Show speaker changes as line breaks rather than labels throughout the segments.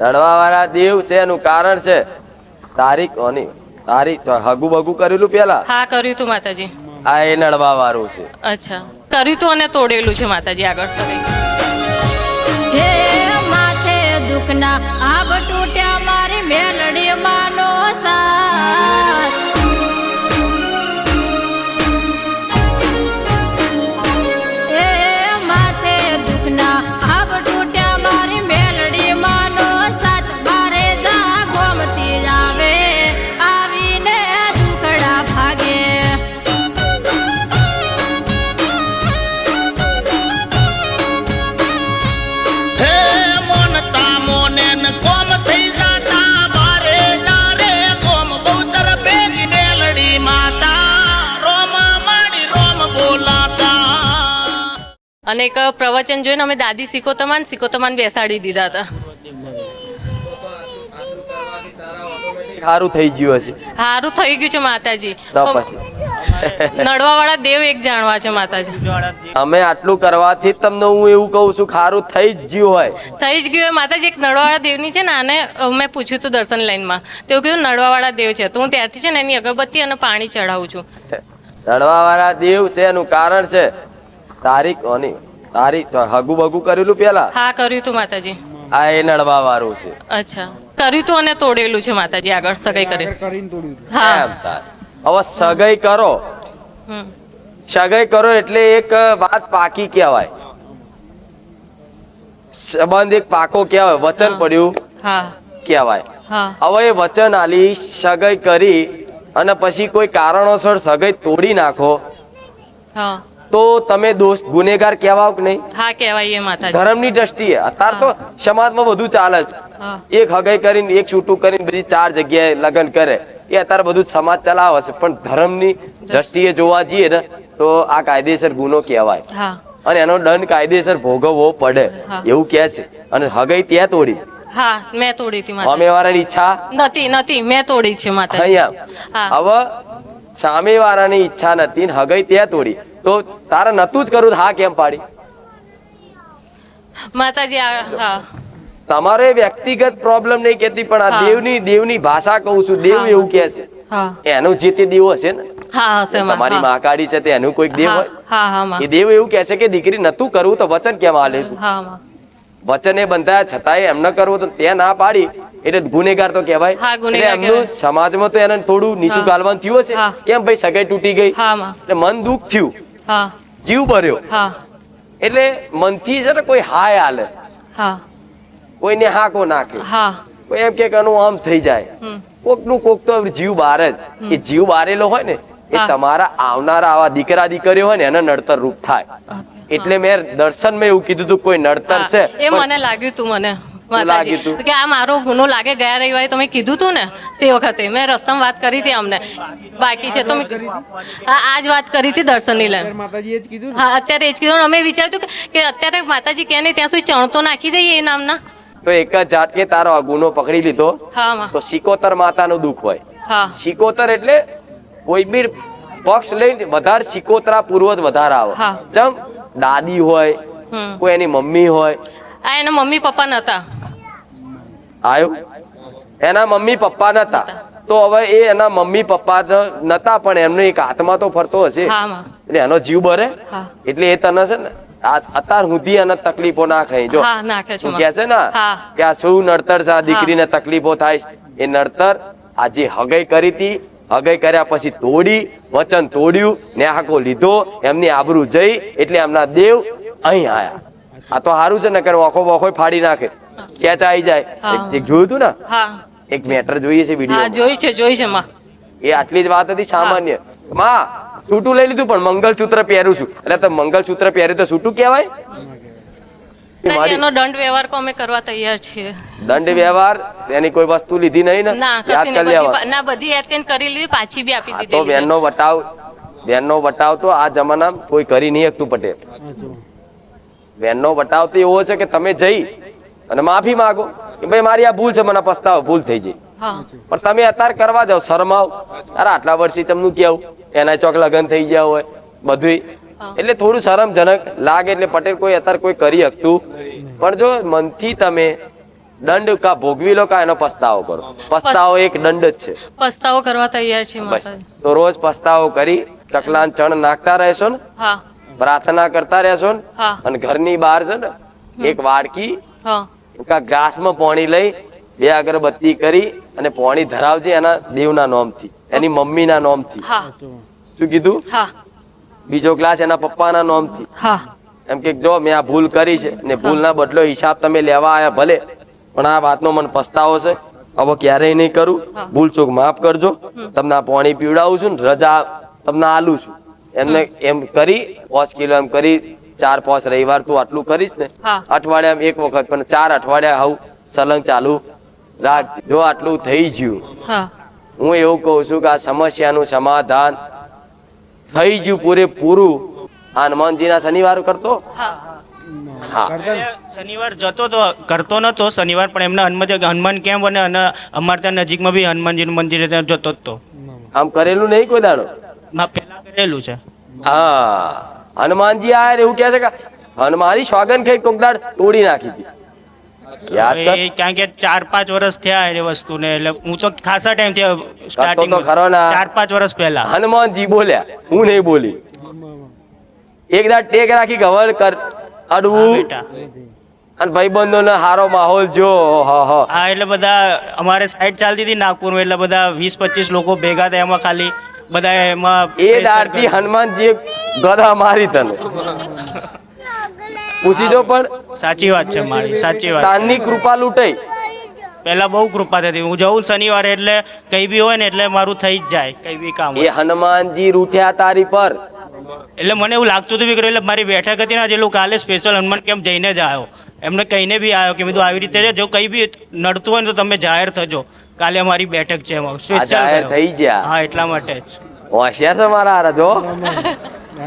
રડવા વાળા દેવ છે એનું કારણ છે. તારીખ ઓની તારીખ હગુ બગુ કરેલું પેલા?
હા કર્યું તું માતાજી.
આ એ નડવા વાળું છે.
અચ્છા. કર્યું તું અને તોડેલું છે માતાજી આગળ.
હે માથે દુખના આબ તૂટ્યા મારી મેલડી
અને એક પ્રવચન જોઈને અમે દાદી સિકોતમાન સિકોતમાન બેસાડી દીધા હતા.
સારું થઈ ગયું હશે.
સારું થઈ ગયું છે માતાજી. નડવાવાળા દેવ એક જાણવા છે માતાજી.
અમે આટલું કરવાથી તમને હું એવું કહું છું ખારું થઈ જ ગયું હોય.
થઈ જ ગયું હોય. માતાજી એક નડવાવાળા દેવની છે ને આને મેં પૂછ્યું હતું દર્શન લાઈનમાં. તેવું કીધું નડવાવાળા દેવ છે. તો હું ત્યારથી છે ને એની અગરબત્તી અને પાણી ચડાવું છું.
રડવા વાળા દેવ છે એનું કારણ છે. તારીખ ઓની તારીખ હગુ બગુ કરેલું પેલા?
હા કર્યું તું માતાજી.
આ એ નડવા વાળું છે.
અચ્છા. કર્યું તું અને તોડેલું છે માતાજી આગળ સગાઈ કરી. હા.
હવે સગાઈ કરો. સગાઈ કરો એટલે એક વાત પાકી કહેવાય. સંબંધ એક પાકો કહેવાય. વચન પડ્યું
હા.
કહેવાય. હવે એ વચન આલી સગાઈ કરી અને પછી કોઈ કારણોસર સગાઈ તોડી નાખો.
હા.
તો તમે દોષ ગુનેગાર કહેવાઓ કે નહીં?
હા કહેવાય એ માતાજી.
ધર્મની દ્રષ્ટિએ. અત્યારે તો સમાજમાં બધું ચાલે છે. એક હગાઈ કરીને એક છૂટું કરીને બધી ચાર જગ્યાએ લગ્ન કરે. એ અત્યારે બધું સમાજ ચલાવે છે. પણ ધર્મની દ્રષ્ટિએ. જોવા જઈએ ને તો આ કાયદેસર ગુનો કહેવાય. અને એનો દંડ કાયદેસર ભોગવવો પડે. એવું કહે છે. અને હગાઈ ત્યાં તોડી.
હા મેં તોડી હતી
સામેવાળાની ઈચ્છા?
નથી નથી. મેં તોડી છે માતા
અહીંયા.
હવે
હવે સામેવાળાની ઈચ્છા નથી હગાઈ ત્યાં તોડી. તો તારે નતું જ કરું હા કેમ પાડી?
માતાજી હા.
તમારે વ્યક્તિગત પ્રોબ્લેમ નહીં કેતી પણ આ દેવની દેવની ભાષા કહું છું. દેવ એવું કે છે. એનું જે તે દેવ હશે ને તમારી મહાકાળી છે તે એનું કોઈક દેવ હોય. એ દેવ એવું કે છે કે દીકરી નતું કરવું તો વચન કેમ
હાલે.
વચને બંધાયા છતાંય એમ ન કરવું તો તે ના પાડી એટલે ગુનેગાર તો કહેવાય. એમનું સમાજમાં તો એને થોડું નીચું. ગાલવાનું થયું હશે. કેમ ભાઈ સગાઈ તૂટી ગઈ? એટલે મન દુઃખ થયું.
હા.
જીવ ભર્યો.
હા.
એટલે મનથી છે ને કોઈ હાય હાલે.
હા.
કોઈને હાકો નાખે
હા.
કોઈ એમ કે આનું આમ થઈ જાય.
કોકનું
કોક તો જીવ બારે જ. એ જીવ બારેલો હોય ને એ તમારા આવનારા આવા દીકરા દીકરીઓ હોય ને એને નડતર રૂપ થાય. એટલે મેં દર્શનમાં એવું કીધું હતું કોઈ નડતર છે
એ મને લાગ્યું તું મને. માતાજી
તું?
કે આ મારો ગુનો લાગે ગયા રવિવારે તમે કીધું તું ને તે વખતે. મેં રસ્તામાં વાત કરી હતી અમને. બાકી છે તો મેં હા આ જ વાત કરી હતી દર્શનની લઈને.
માતાજીએ જ કીધું
હા અત્યારે એ જ કીધું અમે વિચાર્યું કે- કે અત્યારે માતાજી કે નહીં ત્યાં સુધી ચણતો નાખી દઈએ એ નામના.
તો એક જ ઝાટકે તારો આ ગુનો પકડી લીધો.
હા
તો સિકોતર માતાનું દુઃખ હોય.
હા.
સિકોતર એટલે કોઈ બી પક્ષ લઈને વધારે સિકોતરા પૂર્વજ વધારે આવે. જેમ દાદી હોય કોઈ એની મમ્મી હોય
આ એના મમ્મી પપ્પા નતા.
આયો? એના મમ્મી પપ્પા નતા. તો હવે એ એના મમ્મી પપ્પા નતા પણ એમનો એક આત્મા તો ફરતો હશે. એટલે એનો જીવ ભરે એટલે એ તને છે ને આ- અત્યાર સુધી એને તકલીફો ના ખાઈ જો. કે છે ને કે આ શું નડતર છે આ દીકરીને તકલીફો થાય એ નડતર આ જે હગાઈ કરી હતી હગાઈ કર્યા પછી તોડી વચન તોડ્યું ન્યાહકો લીધો એમની આબરૂ જઈ એટલે એમના દેવ અહીં આયા. આ તો સારું છે ને કે ઓખો બોખો ફાડી નાખે. કેચ આવી જાય. એક- જોયું તું ને? એક મેટર જોઈએ છે વીડિયો
જોઈ છે જોઈ છે માં.
એ આટલી જ વાત હતી સામાન્ય. માં છૂટું લઈ લીધું પણ મંગલસૂત્ર પહેરું છું. એટલે તો મંગલસૂત્ર પહેર્યું તો છૂટું કહેવાય?
એનો દંડ વ્યવહાર કો અમે કરવા તૈયાર છીએ.
દંડ વ્યવહાર? એની કોઈ વસ્તુ લીધી નહીં ને?
ના
કરી
બધી ના બધી એટેન્ડ કરી લીધી પાછી બી આપી દીધી તો
બેનનો વટાવ બેનનો વટાવ તો આ જમાનામાં કોઈ કરી નહીં શકતું પટેલ. બેનનો વટાવ તો એવો છે કે તમે જઈ અને માફી માંગો કે ભાઈ મારી આ ભૂલ છે મને પસ્તાવો ભૂલ થઈ
જઈ
પણ તમે અત્યારે કરવા જાવ શરમાવ. અરે આટલા વર્ષથી તમને કેવું એના ચોક લગ્ન થઈ ગયા હોય બધું એટલે થોડું શરમજનક લાગે એટલે પટેલ કોઈ અત્યારે કોઈ કરી શકતું પણ જો મનથી તમે દંડ કા ભોગવી લો કા એનો પસ્તાવો કરો. પસ્તાવો એક દંડ જ છે.
પસ્તાવો કરવા તૈયાર છે
તો રોજ પસ્તાવો કરી ચકલાન ચણ નાખતા રહેશો ને?
હા.
પ્રાર્થના કરતા રહેશો ને? અને ઘરની બહાર છે ને એક વાડકી ગ્લાસમાં પાણી લઈ બે અગરબત્તી કરી અને પાણી ધરાવજે એના દેવના નોમથી એની મમ્મીના નોમથી. શું કીધું? બીજો ગ્લાસ એના પપ્પાના નોમથી.
થી
એમ કે જો મેં આ ભૂલ કરી છે ને ભૂલના બદલો હિસાબ તમે લેવા આયા ભલે પણ આ વાતનો મને પસ્તાવો છે. હવે ક્યારેય નહીં કરું. ભૂલ ચૂક માફ કરજો. તમને આ પાણી પીવડાવું છું ને રજા તમને આલું છું. એમને એમ કરી પાંચ કિલો એમ કરી ચાર પાંચ રવિવાર તું આટલું કરીશ ને અઠવાડિયા એક વખત પણ ચાર અઠવાડિયા આવું સલંગ ચાલુ રાખ. જો આટલું થઈ ગયું
હું.
એવું કહું છું કે આ સમસ્યાનું સમાધાન થઈ ગયું પૂરેપૂરું. આ હનુમાનજીના શનિવાર કરતો?
હા.
હા.
શનિવાર જતો તો કરતો નતો શનિવાર પણ એમના હનુમાન હનુમાન કેમ્પ અને અને અમારે ત્યાં નજીકમાં બી હનુમાનજીનું મંદિર ત્યાં જતો જ તો.
આમ કરેલું નહીં કોઈ દાડો?
માં છે.
હા હનુમાનજી આ એવું કહે છે કે હનુમાની સ્વાગન ખાઈ કોક દાડ તોડી નાખી હતી.
કારણ કે ચાર પાંચ વર્ષ થયા એ વસ્તુને એટલે હું તો ખાસા ટાઈમથી સ્ટાર્ટિંગ
ખરો ને.
ચાર પાંચ વર્ષ પહેલા.
હનુમાનજી બોલ્યા હું નહીં બોલી. એક દાડ ટેક રાખી ગવર કર અડવું. અને ભાઈબંધો ને હારો માહોલ જો હા
એટલે બધા અમારે સાઈડ ચાલતી હતી નાગપુરમાં એટલે બધા વીસ પચીસ લોકો ભેગા થયા એમાં ખાલી. બધા એમાં
એ
કર્યું.
હનુમાનજીએ ગધા મારી તને. પૂછી જો પણ.
સાચી વાત છે મારી સાચી વાત
તાનની કૃપા લૂંટાઈ
પહેલા બહુ કૃપા થતી. હું જઉં શનિવારે એટલે કઈ બી હોય ને એટલે મારું થઈ જ જાય કઈ બી કામ
એ હનુમાનજી રૂઠ્યા તારી પર.
એટલે મને એવું લાગતું હતું એટલે મારી બેઠક હતી ને જેટલું કાલે સ્પેશિયલ હનુમાન કેમ જઈને જ આવ્યો. એમને કહીને બી આવ્યો કે બધું આવી રીતે જો કઈ બી નડતું હોય ને તો તમે જાહેર થજો. કાલે અમારી બેઠક છે એમાં. સ્પેશિયલ
થઈ ગયા.
હા એટલા માટે જ.
હોશિયાર છે મારા હારા જો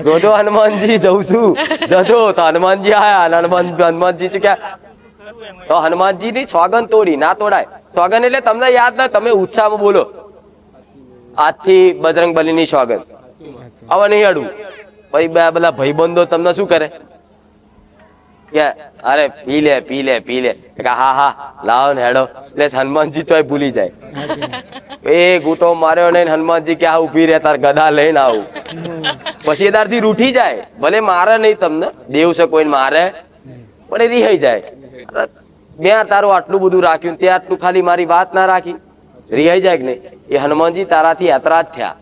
જોજો હનુમાનજી જઉં છું. જજો તો હનુમાનજી આયા હનુમાન હનુમાનજી છે ક્યાં તો હનુમાનજી ની સોગન તોડી ના તોડાય. સોગન એટલે તમને યાદ ના તમે ઉત્સાહમાં બોલો. આજથી બજરંગ બલીની સોગન હવે નહીં અડવું પછી બે બધા ભાઈબંધો તમને શું કરે? કે અરે પી લે પી લે પી લે. હા હા લાવો ને હેડો. એટલે હનુમાનજી તોય ભૂલી જાય. એ ગૂંટો માર્યો નહીં ને હનુમાનજી કે આ ઊભી રહે તાર ગદા લઈને આવું. પછી એ દારથી રૂઠી જાય. ભલે મારે નહીં તમને દેવ છે કોઈને મારે પણ એ રિહાઈ જાય. મેં તારું આટલું બધું રાખ્યું તે આટલું ખાલી મારી વાત ના રાખી. રિહાઈ જાય કે નહીં? એ હનુમાનજી તારાથી યાત્રા જ થયા.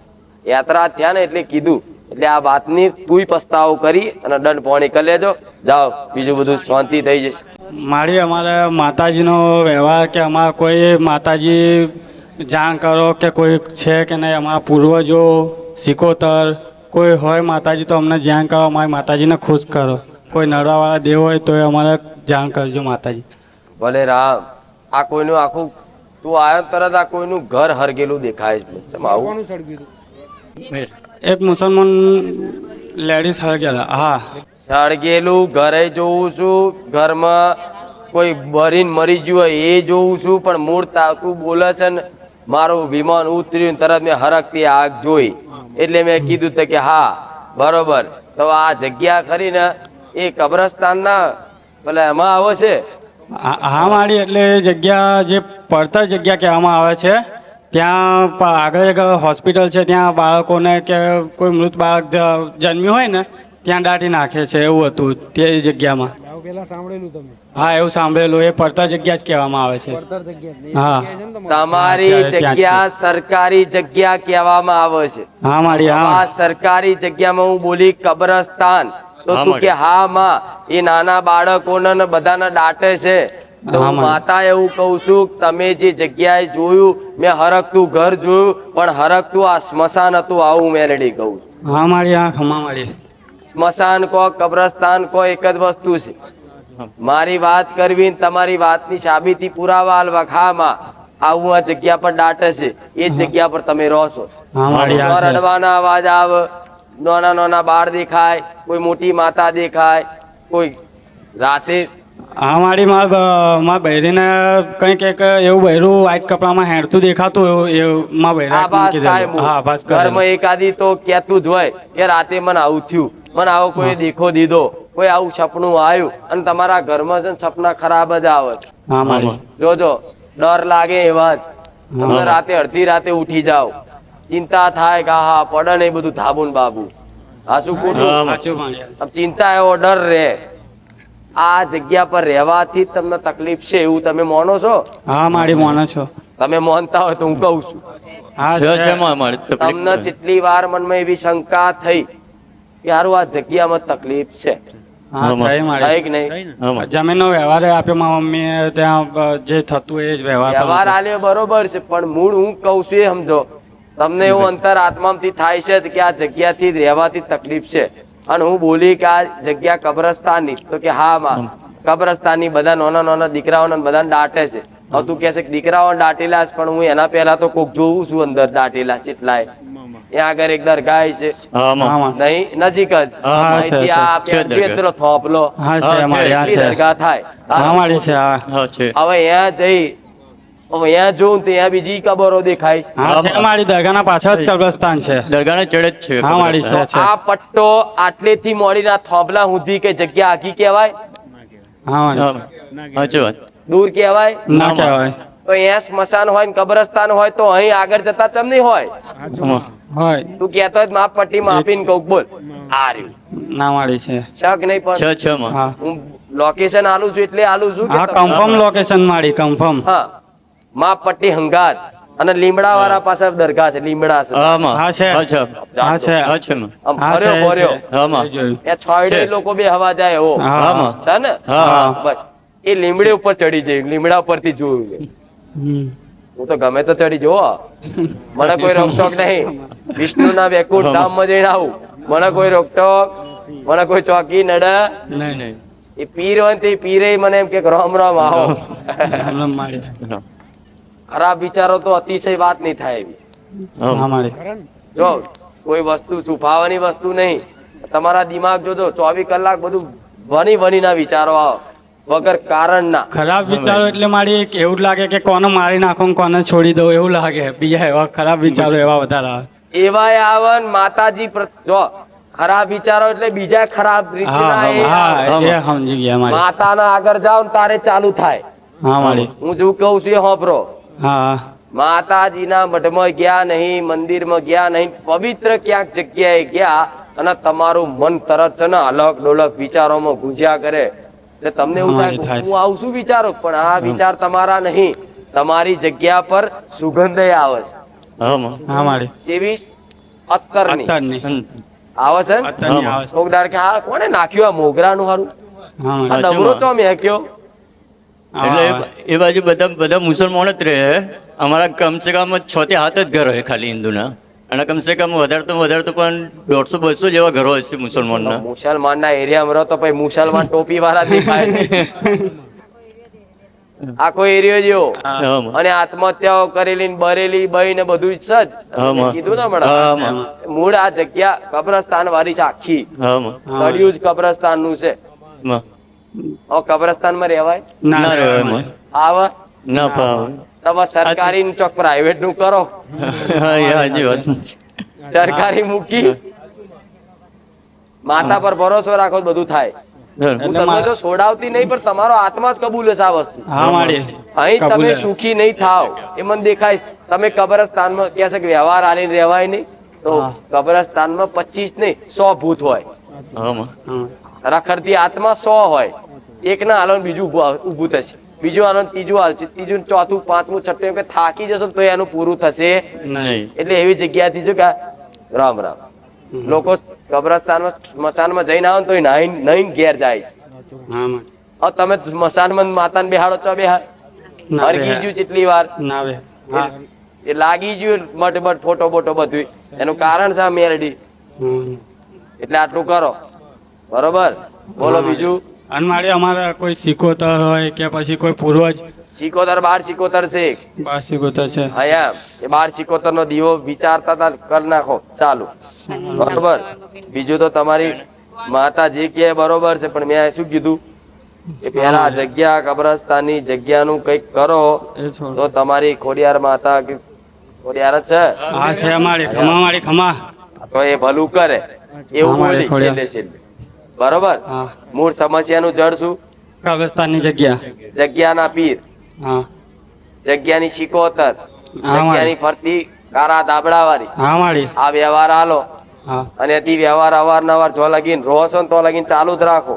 યાત્રા થયા ને એટલે કીધું. એટલે આ વાતની તુંય પસ્તાવો કરી અને દંડ પોણી કરી લેજો. જાઓ બીજું બધું શાંતિ થઈ જશે.
મારી અમારે માતાજીનો વ્યવહાર કે અમારા કોઈ માતાજી જાણ કરો કે કોઈ છે કે નહીં અમારા પૂર્વજો સિકોતર કોઈ હોય માતાજી તો અમને જાણ કરો અમારી માતાજીને ખુશ કરો. કોઈ નડવાવાળા દેવ હોય તો અમારે જાણ કરજો માતાજી.
ભલે રામ આ કોઈનું આખું તું આવ્યો તરત આ કોઈનું ઘર હરગેલું દેખાય છે. આવું.
એક મુસલમાન લેડીઝ સળગેલા હા.
સળગેલું ઘરે જોઉં છું. ઘરમાં કોઈ બરીન મરી ગયું હોય એ જોઉં છું પણ મૂળ તું બોલે છે ને મારું વિમાન ઉતર્યું તરત મેં હરકતી આગ જોઈ. એટલે મેં કીધું તો કે હા બરોબર. તો આ જગ્યા કરીને એ કબ્રસ્તાનના પેલા એમાં આવે છે.
હા મારી એટલે જગ્યા જે પડતર જગ્યા કહેવામાં આવે છે ત્યાં આગળ એક હોસ્પિટલ છે ત્યાં બાળકોને કે કોઈ મૃત બાળક જન્મ્યું હોય ને ત્યાં દાટી નાખે છે એવું હતું તે જગ્યામાં. હા એવું સાંભળેલું એ પડતર જગ્યા જ કહેવામાં આવે છે. હા.
તમારી? જગ્યા સરકારી જગ્યા કહેવામાં આવે છે.
હા મારી
આ
હા
સરકારી જગ્યામાં હું બોલી કબ્રસ્તાન. તો તું કે હા માં એ નાના બાળકોને બધાને દાટે છે. તો. માતા એવું કહું છું તમે જે જગ્યાએ જોયું મેં હરકતું ઘર જોયું પણ હરકતું આ સ્મશાન હતું આવું મેલડી કહું
હા મારી આંખ મારી
સ્મશાન કો કબ્રસ્તાન કો એક જ વસ્તુ છે. મારી વાત કરવી તમારી વાતની સાબિતી પુરાવા આલવા વખામાં આવું આ જગ્યા પર દાટે છે. એ જ જગ્યા પર તમે રહો છે. રડવાના અવાજ આવે નાના નાના બાળ દેખાય કોઈ મોટી માતા દેખાય કોઈ રાતે
હા મારી મારા બૈરીને કંઈક એક એવું બૈરું વ્હાઈટ કપડામાં હેરતું દેખાતું એવું
થાય
કીધેલું. હા આભાસ
ઘરમાં એકાદી તો કહેતું જ હોય કે રાતે મને આવું થયું. મને આવો કોઈ દેખો દીધો. કોઈ આવું સપનું આવ્યું. અને તમારા ઘરમાં છે સપના ખરાબ જ આવે છે. જોજો ડર લાગે એવા જ. તમે રાતે અડધી રાતે ઉઠી જાઓ. ચિંતા થાય કે હા પડે ને એ બધું ધાબુન ને બાબુ હા શું ખોટું ચિંતા એવો ડર રહે. આ જગ્યા પર રહેવાથી તમને તકલીફ છે એવું તમે માનો છો?
હા મારી માનો છો.
તમે માનતા હોય તો હું કહું છું. તમને જેટલી વાર મનમાં એવી શંકા થઈ કે હારું આ જગ્યામાં તકલીફ છે.
વ્યવહાર આપ્યો મારા મમ્મીએ ત્યાં જે થતું એ જ વ્યવહાર
વ્યવહાર આલ્યો બરોબર છે પણ મૂળ હું કહું છું એ સમજો. તમને એવું અંતર આત્મામાંથી થાય છે કે આ જગ્યાથી રહેવાથી તકલીફ છે. અને હું બોલી કે આ જગ્યા કબ્રસ્તાનની. તો કે હા માં કબ્રસ્તાનની બધા નાના નાના દીકરાઓને બધા દાટે છે. હવે તું કે છે કે દીકરાઓ દાટેલા છે પણ હું એના પહેલા તો કોક જોઉં છું અંદર દાટેલા ચેટલાય. ત્યાં આગળ એક દરગાહ છે. નહીં નજીક જ. પેલો થોપલો. દરગાહ થાય. હવે અહીંયા જઈ અહીંયા જોઉં ત્યાં બીજી કબરો દેખાય. છે.
દરગાહના પાછળ જ કબ્રસ્તાન છે.
દરગાહને ચડે જ છે.
હા મારી છે
આ પટ્ટો આટલેથી મોડીના થોબલા સુધી કે જગ્યા આખી કહેવાય?
હા
સાચી વાત.
દૂર કહેવાય?
ના કહેવાય.
તો અહીંયા સ્મશાન હોય ને કબ્રસ્તાન હોય તો અહીં આગળ જતા ચમ નહીં હોય?
હોય.
તું કહેતો હોય માપ પટ્ટી માપીને કહું બોલ. આ રહ્યું
ના મારી છે.
શક નહીં પણ
છ છ માં.
હું.
લોકેશન આલું છું એટલે આલું છું
હા કન્ફર્મ લોકેશન મારી કન્ફર્મ
હા. માપ પટ્ટી હંગાત અને લીમડા વાળા પાસે દરગાહ છે લીમડા છે.
હા
છે.
હા છે.
હા છે.
હા છે
હા છે
ફર્યો ફર્યો
માં.
એ
છોડે લોકો બે હવા જાય એવો. છે ને. બસ. એ લીમડી ઉપર ચડી જઈ લીમડા ઉપરથી જોયું મેં. હું તો ગમે તો ચડી જોવો મને કોઈ રોકટોક નહીં. વિષ્ણુના વેકુંઠ ધામમાં જઈને આવું. મને કોઈ રોકટોક મને કોઈ ચોકી નડે.
નહીં
નહીં.
એ પીર હોય તે પીરે મને એમ કે રામ રામ આવો. ખરાબ વિચારો તો અતિશય વાત નહીં થાય એવી. જો કોઈ વસ્તુ છુપાવાની વસ્તુ નહીં. તમારા દિમાગ જોજો ચોવીસ કલાક બધું વની વનીના વિચારો આવો. વગર કારણના.
ખરાબ વિચારો એટલે મારી એક એવું લાગે કે કોને મારી નાખો કોને છોડી દઉં એવું લાગે. બીજા એવા ખરાબ વિચારો એવા વધારે આવે.
એવા આવન માતાજી જો ખરાબ વિચારો એટલે બીજા ખરાબ માતાના આગળ જાઓ ને તારે ચાલુ થાય.
હા મારી.
હું જેવું કહું છું હોભરો.
હા.
માતાજીના મઠમાં ગયા નહીં મંદિરમાં ગયા નહીં પવિત્ર ક્યાંક જગ્યાએ ગયા અને તમારું મન તરત છે ને અલગ ડોલક વિચારોમાં ગુંજ્યા કરે. એટલે તમને એવું થાય. હું આવું શું વિચારો? પણ આ વિચાર તમારા નહીં. તમારી જગ્યા પર સુગંધ આવે છે.
હા માં.
હા મારી.
જેવી અત્તરની આવે છે? ને?
અત્યારની આવે છે.
કોક દાડે કે હા કોને નાખ્યું આ મોગરાનું હારું?
નવરો
તો
મેં.
કયો તો મેક્યો
એટલે એ- બાજુ બધા બધા મુસલમાનો જ રહે. અમારા કમસે કમ છ થી સાત જ ઘર હોય ખાલી હિન્દુના. અને કમસે કમ વધારે તો વધારે તો પણ દોઢસો બસો જેવા ઘરો હશે મુસલમાનના.
મુસલમાનના એરિયામાં રહો તો પછી મુસલમાન ટોપી વાળા દેખાય આખો એરિયો જેવો અને આત્મહત્યાઓ કરેલી બરેલી બઈ ને બધું જ
સજ.
કીધું ને હમણાં. મૂળ આ જગ્યા કબ્રસ્તાન વાળી છે આખી.
માં.
જ કબ્રસ્તાનનું છે
માં.
હવે કબ્રસ્તાનમાં રહેવાય
ના. રહેવાય
આવા?
ના ફાવે
તમે સરકારી ને ચોક પ્રાઇવેટનું કરો.
હાજી વાત
સરકારી મૂકી. માતા પર ભરોસો રાખો બધું થાય. હું તમને તો છોડાવતી નહીં પણ તમારો આત્મા જ કબૂલ છે આ વસ્તુ. અહીં તમે સુખી નહીં થાવ. એ મને દેખાય. તમે કબ્રસ્તાનમાં કહે છે કે વ્યવહાર આલી રહેવાય નહીં. તો. કબ્રસ્તાનમાં પચીસ નહીં સો ભૂત હોય.
હા માં.
હા.
રખડતી આત્મા સો હોય. એક ના હાલો બીજું ઊભું- ઊભું થશે. બીજું હાલન ત્રીજું હાલશે. ત્રીજું ચોથું પાંચમું છઠ્ઠું કે થાકી જશો તો એનું પૂરું થશે
નહીં.
એટલે એવી જગ્યાથી શું કે રામ રામ. લોકો કબ્રસ્તાનમાં સ્મશાનમાં જઈને આવે તો નહીં નહીં ઘેર જાય છે. તમે સ્મશાનમાં માતાને બેહાડો છો બેહાડ. હરગી ગયું કેટલી વાર. એ લાગી ગયું મટ મટ ફોટો બોટો બધું એનું કારણ છે
મેરડી.
એટલે આટલું કરો. બરોબર? બોલો બીજું.
અનમાળી મારી અમારા કોઈ સિકોતર હોય કે પછી કોઈ પૂર્વજ
સિકોતર બાર સિકોતર છે
બાર સિકોતર છે.
હયા એ બાર સિકોતર નો દીવો વિચારતા તા કર નાખો. ચાલુ. બરોબર? બીજું તો તમારી માતા જે કહે બરોબર છે પણ મેં શું કીધું? કે પેલા જગ્યા કબ્રસ્તાની જગ્યાનું કંઈક કરો. તો તમારી ખોડિયાર માતા કે ખોડિયાર છે?
હા છે અમારી ખમા મારી ખમા.
તો એ ભલું કરે. એવું બોલી છેલ્લે. બરોબર? મૂળ સમસ્યાનું જળ શું?
કબ્રસ્તાનની જગ્યા.
જગ્યાના પીર. જગ્યાની શિકોતર જગ્યાની ફરતી કારા દાબડા વાળી. આ વ્યવહાર હાલો. અને તે વ્યવહાર અવારનવાર જો લગીન રહો છો તો લગીન ચાલુ જ રાખો.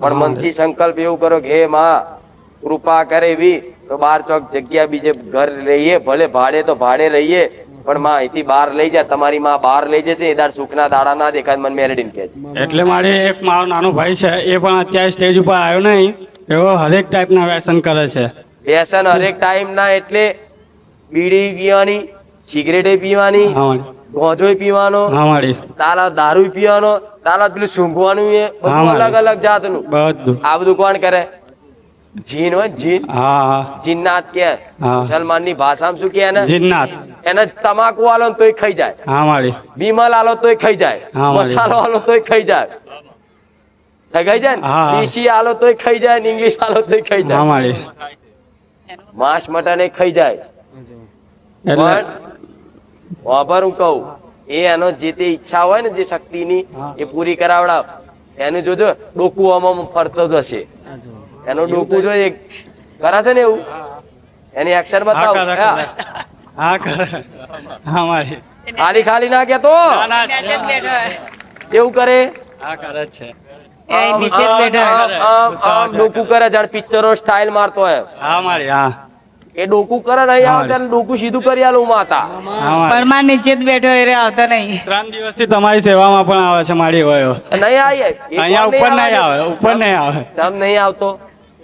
પણ મનથી સંકલ્પ એવું કરો કે હે માં કૃપા કરે એવી તો બાર ચોક જગ્યા બીજે ઘર લઈએ ભલે ભાડે તો ભાડે રહીએ પણ માં અહીંથી બહાર લઈ જાય તમારી માં બહાર લઈ જશે એ દાડ સુખના દાડા ના દેખાય મને મેરડીને કહે
એટલે મારે એક મારો નાનો ભાઈ છે એ પણ અત્યારે સ્ટેજ ઉપર આવ્યો નહીં. એવો હરેક ટાઈપના વ્યસન કરે છે.
વ્યસન હરેક ટાઈમ ના એટલે બીડી પીવાની સિગરેટે પીવાની ગોંજોય પીવાનો તારા દારૂ પીવાનો તારા પેલું સૂંઘવાનું એ. અલગ અલગ જાતનું.
બધું.
આ બધું કોણ કરે? જીન હોય જીન? જીન્નાત કે. મુસલમાનની ભાષામાં શું કે
જીન્નાત
એને તમાકુ આલો તોય ખાઈ જાય.
હા માળી
બીમલ આલો તોય ખાઈ જાય. મસાલો આલો તોય ખાઈ જાય. ખાઈ જાય
હા, હા.
ને દેશી આલો તોય ખાઈ જાય ને ઇંગ્લિશ આલો તોય ખાઈ
હા
જાય
માળી
માંસ મટન એ ખાઈ જાય. પણ વાપર હું કહું એ એનો જે તે ઈચ્છા હોય ને જે શક્તિની એ પૂરી કરાવડાવ. એનું જોજો ડોકું આમાં ફરતો જ હશે. એનું ડોકું જો એક કરે છે ને એવું? એની એક્શન
હા.
બતાવ હા.
કરે. હા હા
ખાલી ખાલી ના કેતો
ના ના
એવું કરે?
હા કરે છે.
ડોકું કરે. જાણ પિક્ચરો સ્ટાઇલ મારતો હોય.
હા મારી હા.
એ ડોકુ કરે નહીં આવે ત્યારે ડોકું સીધું કરી આલું માતા.
હા
પરમાર નીચે જ બેઠો એ આવતા નહીં.
ત્રણ દિવસથી તમારી સેવામાં પણ આવે છે મારી હોય
નહીં આવી
અહીંયા ઉપર નહીં આવે ઉપર નહીં આવે.
તમ નહીં આવતો.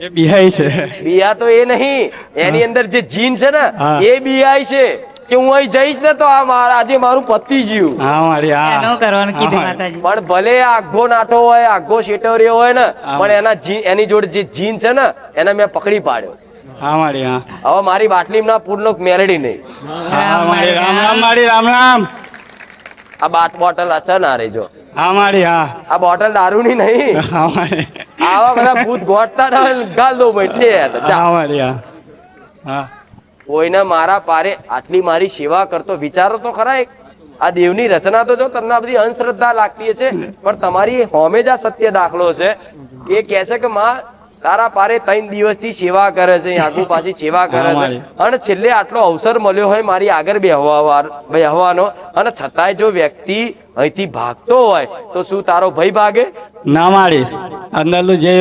એ બિહાઈ છે.
બિયા તો એ નહીં. એની અંદર જે જીન છે ને એ બિયાય છે કે હું અહીં જઈશ ને તો આ મારા આજે મારું પતિ જીવ.
હા મારી હા.
એનો કરવાનું કીધું માતાજી.
પણ ભલે આઘો નાટો હોય આઘો શેટોરિયો હોય ને પણ એના એની જોડે જે જીન છે ને એને મેં પકડી પાડ્યો.
હા મારી હા.
હવે મારી બાટલીમાં પૂરનો મેરેડી નહીં.
હા મારી રામ રામ મારી રામ રામ.
આ બાટ બોટલ છે ના રે જો.
હા.
આ બોટલ દારૂની નહીં.
હા
આવા બધા ભૂત ગોઠતા ના ગાલ દો એટલે
હા. હા.
કોઈને મારા પારે આટલી મારી સેવા કરતો વિચારો તો ખરા એક. આ દેવની રચના તો જો તમને બધી અંધશ્રદ્ધા લાગતી છે પણ તમારી હોમે જ આ સત્ય દાખલો છે. એ કહે છે કે માં તારા પારે ત્રણ દિવસથી સેવા કરે છે આગુ પાછી સેવા કરે છે. અને છેલ્લે આટલો અવસર મળ્યો હોય મારી આગળ બેહવા બેહવાનો. અને છતાંય જો વ્યક્તિ અહીંથી ભાગતો હોય તો શું તારો ભય ભાગે?
ના માળી અંદરનું જે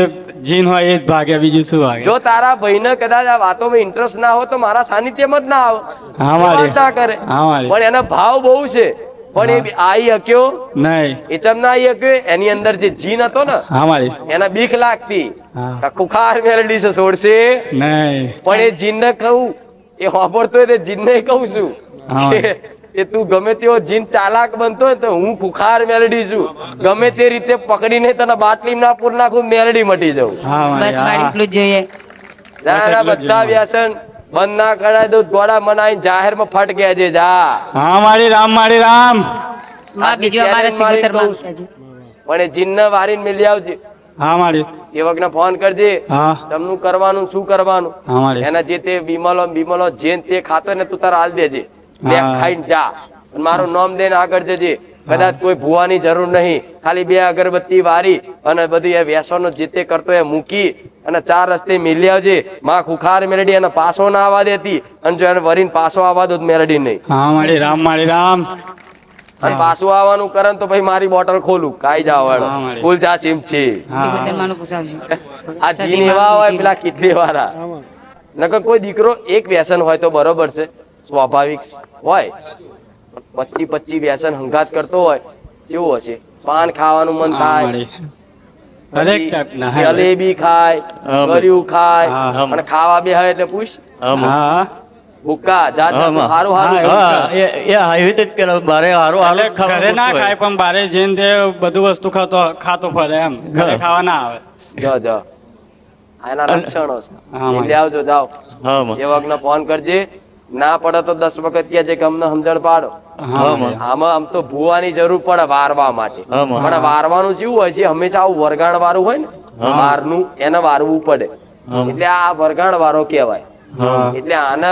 જીન હોય એ જ ભાગે બીજું શું ભાગે?
જો તારા ભાઈને કદાચ આ વાતોમાં ઇન્ટરેસ્ટ ના હોય તો મારા સાનિધ્યમાં જ ના આવે.
હા,
ના કરે.
હા, મારી.
પણ એનો ભાવ બહુ છે. પણ એ આઈ હક્યો?
નહીં.
એ ચમ ના આઈ હક્યો? એની અંદર જે જીન હતો ને
હા
એના બીક લાગતી.
કુખાર
કે મેલડી છે છોડશે.
નહીં.
પણ એ જીનને કહું એ વાપરતો હોય જીન ને કહું છું. કે એ તું ગમે તેવો જીન ચાલાક બનતો હોય તો હું ખુખાર મેલડી છું. ગમે તે રીતે પકડીને તને બાટલી ના પૂર નાખું મેલડી મટી જાઉં
બસ મારી એટલું જ જોઈએ.
ના, ના,
એટલું
બધા. વ્યસન. બંધ ના કરાય તો મનાઈ જાહેરમાં ફટ ગયા છે જા.
હા મારી રામ મારી રામ.
માં અમારે
મારી કહું છું. પણ એ જીનને વારીને મિલી આવજે.
હા માળી
સેવકને ફોન કરજે.
હા.
તમનું કરવાનું શું કરવાનું?
હા
એના જે તે બીમલો બીમલો જે તે ખાતો ને તું તારા હાલ દેજે. બે
હા.
ખાઈને જા. અને મારું નામ દઈને આગળ જજે. કદાચ કોઈ ભૂવાની જરૂર નહીં. ખાલી બે અગરબત્તી વારી અને બધું એ વ્યસનો જે તે કરતો એ મૂકી અને ચાર રસ્તે મિલી આવજે માં ખુખાર મેલડી અને પાછો ના આવવા દેતી. અને જો એને વરીને પાછો આવવા દો તો મેલડી નહીં.
હા મારી રામ મારી રામ.
અને પાછું આવવાનું કરે ને તો ભાઈ મારી બોટલ ખોલું. કાઈ જાવ
હા,
ફૂલ ચા સિમ છે આ જીન એવા હોય પેલા કેટલી વાળા. નકર કોઈ દીકરો એક વ્યસન હોય તો બરોબર છે. સ્વાભાવિક હોય. પચી પચી વ્યસન હંગાત કરતો હોય કેવું હશે? પાન ખાવાનું મન થાય. જલેબી ખાય ગળ્યું ખાય અને ખાવા બે હોય એટલે પૂછ. જાત. હારું હારું
એ રીતે જ કરે. બારે હારું હારું જ
એટલે
ખાવા
ઘરે ના ખાય પણ બારે જઈને તે બધું વસ્તુ ખાતો ખાતો ફરે એમ. ઘરે ખાવા ના આવે.
જો જો. આ લક્ષણો છે. લઈ આવજો જાઓ. સેવકને ફોન કરજે ના પડે તો દસ વખત કે છે કે અમને સમજણ પાડો. આમાં આમ તો ભૂવાની જરૂર પડે વારવા માટે. પણ વારવાનું જેવું હોય છે હંમેશા આવું વરગાણ વાળું હોય ને વારનું એને વારવું પડે. એટલે આ વરગાણ વાળો કહેવાય. એટલે આને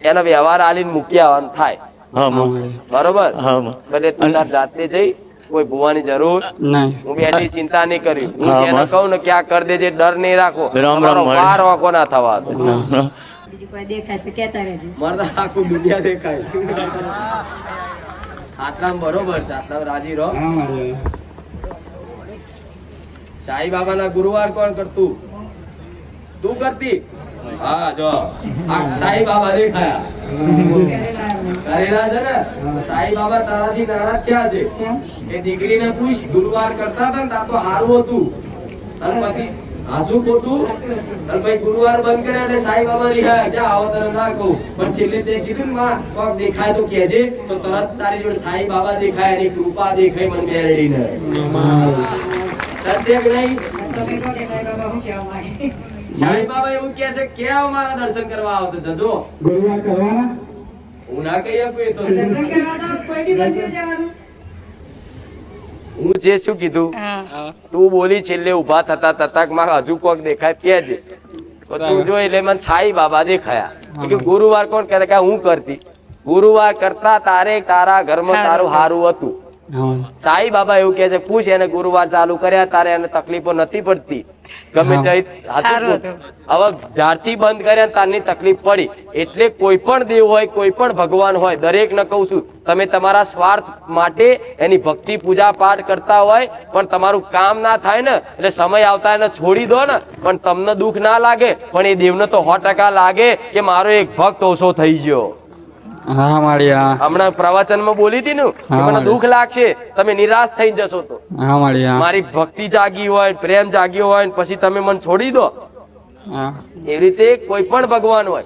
એનો વ્યવહાર આલીને મૂક્યા થાય. બરોબર? એટલે. તું જાતે જઈ કોઈ ભૂવાની જરૂર
નહીં.
હું બેઠી ચિંતા નહીં કરી. હું જેને કહું ને ક્યાં કરી દેજે ડર નહીં રાખો. વાર વાંકો ના થવા મારે તો આખું દુનિયા દેખાય. આટલામાં બરોબર છે આટલામાં રાજી રહો. સાઈ બાબાના ગુરુવાર કોણ કરતું? તું કરતી? હા જો. આ સાઈ બાબા દેખાયા. કરેલા છે ને? સાઈ બાબા તારાથી નારાજ થયા છે. એ દીકરીને પૂછ ગુરુવાર કરતા હતા ને તા તો હારું હતું. અને પછી હાસુ ખોટું? અને ગુરુવાર બંધ કર્યા અને સાઈ બાબા રિહાયા ક્યાં આવો તને ના કહું? પણ છેલ્લે તે કીધું માં કોક દેખાય તો કહેજે. તો તરત તારી જોડે સાઈ બાબા દેખાય એની કૃપા દેખાય મને મેળવીને સત્ય કે નહીં? સાઈ બાબા એવું કહે છે કે અમારા દર્શન કરવા આવો તો જજો.
ગુરુવાર કરવાના?
હું ના કહી આપું એ તો. હું જે શું કીધું? તું બોલી છેલ્લે ઊભા થતા થતા કે મારે હજુ કોક દેખાય કે જે. તું જો એટલે મને સાઈ બાબા દેખાયા. કે ગુરુવાર કોણ કરે કે હું કરતી? ગુરુવાર કરતા તારે તારા ઘરમાં તારું હારું હતું. સાઈ બાબા એવું કે છે પૂછ એને ગુરુવાર ચાલુ કર્યા તારે એને તકલીફો નથી પડતી. ગમે તે. હવે જ્યારથી બંધ કર્યા તારની તકલીફ પડી. એટલે કોઈ પણ દેવ હોય કોઈ પણ ભગવાન હોય દરેક ને કહું છું તમે તમારા સ્વાર્થ માટે એની ભક્તિ પૂજા પાઠ કરતા હોય પણ તમારું કામ ના થાય ને એટલે સમય આવતા એને છોડી દો ને પણ તમને દુઃખ ના લાગે પણ એ દેવને તો સો ટકા લાગે કે મારો એક ભક્ત ઓછો થઈ ગયો.
હા માળી હા.
હમણાં પ્રવચનમાં બોલી હતી ને કે મને દુઃખ લાગશે તમે નિરાશ થઈ જશો તો.
હા માળી હા.
મારી ભક્તિ જાગી હોય પ્રેમ જાગ્યો હોય ને પછી તમે મને છોડી દો.
હા.
એવી રીતે કોઈ પણ ભગવાન હોય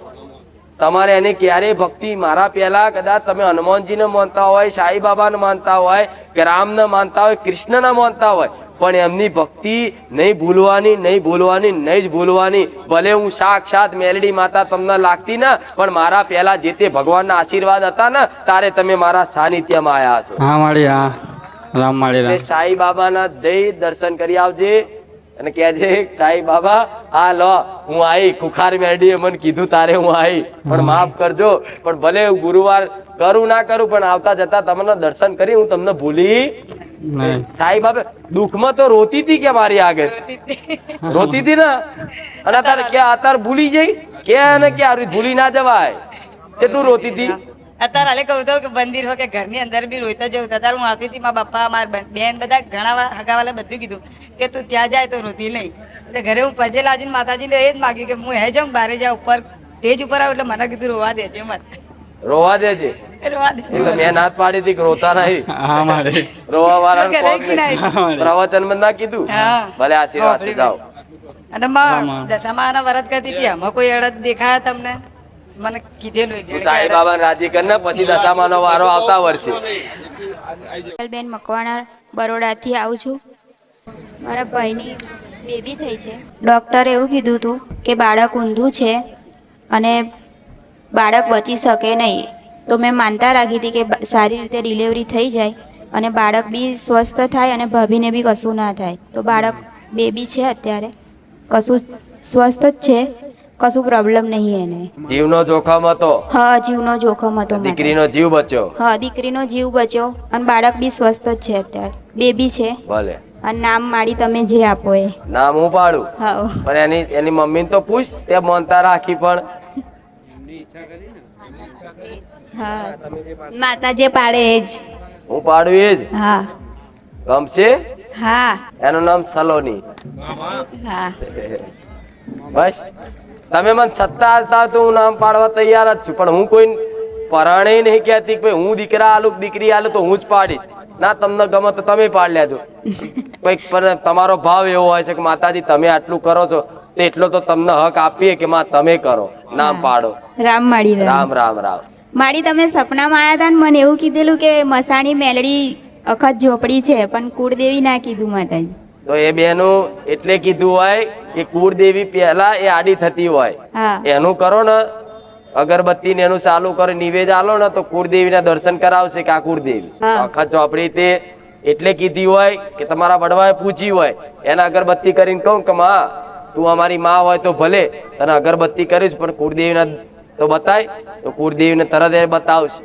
તમારે એને ક્યારે ભક્તિ મારા પહેલા કદાચ તમે હનુમાનજીને માનતા હોય સાઈ બાબાને માનતા હોય કે રામને માનતા હોય કૃષ્ણને માનતા હોય પણ એમની ભક્તિ નહીં ભૂલવાની નહીં ભૂલવાની નહીં જ ભૂલવાની. ભલે હું સાક્ષાત મેલડી માતા તમને લાગતી ના પણ મારા પહેલા જે તે ભગવાનના આશીર્વાદ હતા ને તારે તમે મારા સાનિધ્યમાં આવ્યા છો.
હા માળી હા. રામ માળી
એટલે સાઈ બાબાના જય દર્શન કરી આવજે. અને કહેજે સાઈ બાબા આ લો હું આઈ ખુખાર મેડીએ મને કીધું તારે હું આઈ. પણ માફ કરજો પણ ભલે હું ગુરુવાર કરું ના કરું પણ આવતા જતા તમને દર્શન કરી હું તમને ભૂલી સાઈ બાબા દુઃખમાં તો રોતી હતી કે મારી આગળ? રોતી હતી ને? અને અત્યારે કે અત્યારે ભૂલી જઈ? કે અને કે આવી ભૂલી ના જવાય. કે તું રોતી હતી.
અત્યારે હાલે કહું તો કે મંદિર હોય કે ઘરની અંદર બી રોઈતો જવું. અત્યારે હું આવતી હતી મારા બાપા મારા બેન- બધા ઘણા હગાવાલા બધું કીધું કે તું ત્યાં જાય તો રોતી નહીં એટલે ઘરે હું પજે લાજીને માતાજીને એ જ માગ્યું કે હું હે જાઉં બારે જાઉં ઉપર સ્ટેજ ઉપર આવું એટલે મને કીધું રોવા દેજે મત.
રોવા દેજે? મેં નાથ પાડી હતી રોતા નહીં.
હા
રોવા વાળા. પ્રવચનમાં ના કીધું?
હા.
ભલે આશીર્વાદ જાઓ.
અને માં દશામાના વરત કરતી હતી? આમાં કોઈ અડદ દેખાયા તમને? મને કીધેલું એક
સાઈ
અડદ-
બાબા રાજી કરીને પછી દશામાનો વારો આવતા વર્ષે.
બેન મકવાણા બરોડાથી આવું છું. મારા ભાઈની બેબી થઈ છે. ડૉક્ટરે એવું કીધું હતું કે બાળક ઊંધું છે અને બાળક બચી શકે નહીં. તો મેં માનતા રાખી હતી કે સારી રીતે ડિલિવરી થઈ જાય અને બાળક બી સ્વસ્થ થાય અને ભાભીને બી કશું ના થાય. તો બાળક બેબી છે અત્યારે. કશું સ્વસ્થ જ છે. કશું પ્રોબ્લેમ નહીં એને.
જીવનો જોખમ હતો.
હા જીવનો જોખમ હતો
દીકરીનો જીવ બચ્યો.
હા દીકરીનો જીવ બચ્યો અને બાળક બી સ્વસ્થ જ છે અત્યારે. બેબી છે.
ભલે.
અને નામ માડી તમે જે આપો એ.
નામ હું પાડું?
હા.
પણ એની એની મમ્મીને તો પૂછ તે મનતા રાખી પણ.
હા.
માતા જે પાડે એ જ.
હું પાડું એ જ?
હા.
ગમશે
હા.
એનું નામ સલોની.
હા.
બસ. તમે મને સત્તા હાલતા તો હું નામ પાડવા તૈયાર જ છું. પણ હું કોઈ પરાણે નહીં કહેતી કે હું દીકરા આલું દીકરી આલું તો હું જ પાડીશ. ના તમને ગમે તો તમે પાડ લેજો. કોઈક પણ તમારો ભાવ એવો હોય છે કે માતાજી તમે આટલું કરો છો તો એટલો તો તમને હક આપીએ કે માં તમે કરો. નામ પાડો.
રામ માડી રામ
રામ રામ.
માડી તમે સપનામાં આવ્યા હતા ને મને એવું કીધેલું કે મસાણી મેલડી અખત ઝોપડી છે પણ કુળદેવી ના કીધું માતાજી.
તો એ બેનું એટલે કીધું હોય કે કુળદેવી પહેલા એ આડી થતી હોય. એનું કરો ને અગરબત્તી ને એનું ચાલુ કરો નિવેદ આલો ને તો કુળદેવી ના દર્શન કરાવશે કે આ કુળદેવી.
હા.
ચોપડી તે એટલે કીધી હોય કે તમારા વડવાએ પૂછી હોય એના અગરબત્તી કરીને કહું કે માં તું અમારી માં હોય તો ભલે તને અગરબત્તી કરીશ પણ કુળદેવી ના તો બતાય તો કુળદેવી ને તરત એ બતાવશે.